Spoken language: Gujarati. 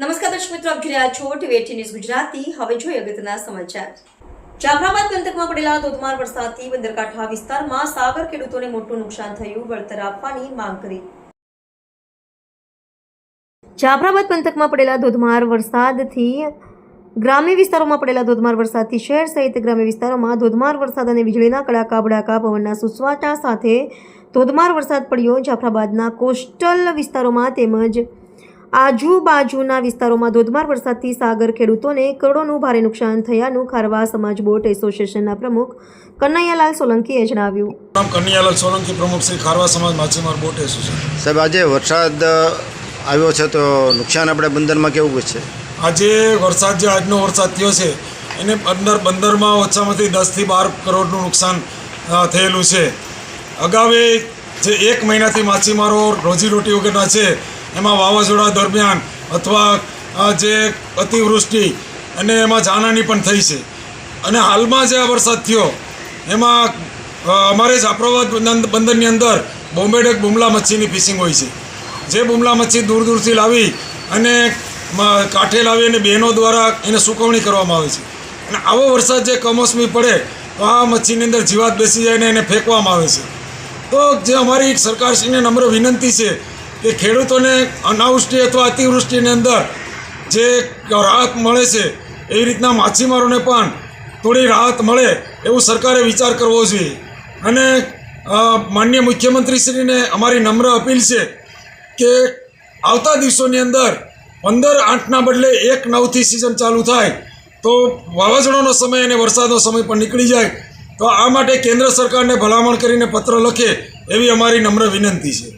નમસ્કાર દર્શક મિત્રો, આપ જોઈ રહ્યા છો ટીવી ન્યૂઝ ગુજરાતી. હવે જોઈએ અગત્યના સમાચાર. જાફરાબાદ પંથકમાં પડેલા ધોધમાર વરસાદથી બંદરકાંઠા વિસ્તારમાં સાગર ખેડૂતોને મોટું નુકસાન થયું, વળતર આપવાની માંગ કરી. જાફરાબાદ પંથકમાં પડેલા ધોધમાર વરસાદથી ગ્રામ્ય વિસ્તારોમાં પડેલા ધોધમાર વરસાદથી શહેર સહિત ગ્રામ્ય વિસ્તારોમાં ધોધમાર વરસાદ અને વીજળીના કડાકા ભડાકા, પવનના સુસવાટા સાથે ધોધમાર વરસાદ પડ્યો. જાફરાબાદના કોસ્ટલ વિસ્તારોમાં તેમજ આજુબાજુના વિસ્તારોમાં ધોધમાર વરસાદથી સાગર ખેડૂતોને કરોડોનું ભારે નુકસાન થયાનું ખારવા સમાજ બોટ એસોસિએશનના પ્રમુખ કનૈયાલાલ સોલંકીએ જણાવ્યું. નામ કન્યાલાલ સોલંકી પ્રમુખ શ્રી ખારવા સમાજ માછીમાર બોટ એસોસિએશન. સાહેબ આજે વરસાદ આવ્યો છે તો નુકસાન આપણે બંદરમાં કેવું છે? આજે વરસાદ જે આજનો વરસાદ થયો છે એને બંદર બંદરમાં ઓછામાંથી દસથી બાર કરોડનું નુકસાન થયેલું છે. અગાઉ જે એક મહિનાથી માછીમારો રોજીરોટી વગરના છે એમાં વાવાઝોડા દરમિયાન અથવા જે અતિવૃષ્ટિ અને એમાં જાનહાની પણ થઈ છે. અને હાલમાં જે આ વરસાદ થયો, એમાં અમારે જાફરાબાદ બંદર- બંદરની અંદર બોમ્બે ડેક બુમલા મચ્છીની ફિશિંગ હોય છે. જે બુમલા મચ્છી દૂર દૂરથી લાવી અને કાંઠે લાવી અને બહેનો દ્વારા એને સુકવણી કરવામાં આવે છે. અને આવો વરસાદ જે કમોસમી પડે, તો આ મચ્છીની અંદર જીવાત બેસી જાય ને એને ફેંકવામાં આવે છે. તો જે અમારી સરકારશ્રીને નમ્ર વિનંતી છે કે ખેડૂતોને અનાવૃષ્ટિ અથવા અતિવૃષ્ટિની અંદર જે રાહત મળે છે એવી રીતના માછીમારોને પણ થોડી રાહત મળે એવું સરકારે વિચાર કરવો જોઈએ. અને માન્ય મુખ્યમંત્રીશ્રીને અમારી નમ્ર અપીલ છે કે આવતા દિવસોની અંદર પંદર આઠના બદલે એક નવથી સિઝન ચાલુ થાય, તો વાવાઝોડાનો સમય અને વરસાદનો સમય પણ નીકળી જાય. તો આ માટે કેન્દ્ર સરકારને ભલામણ કરીને પત્ર લખે એવી અમારી નમ્ર વિનંતી છે.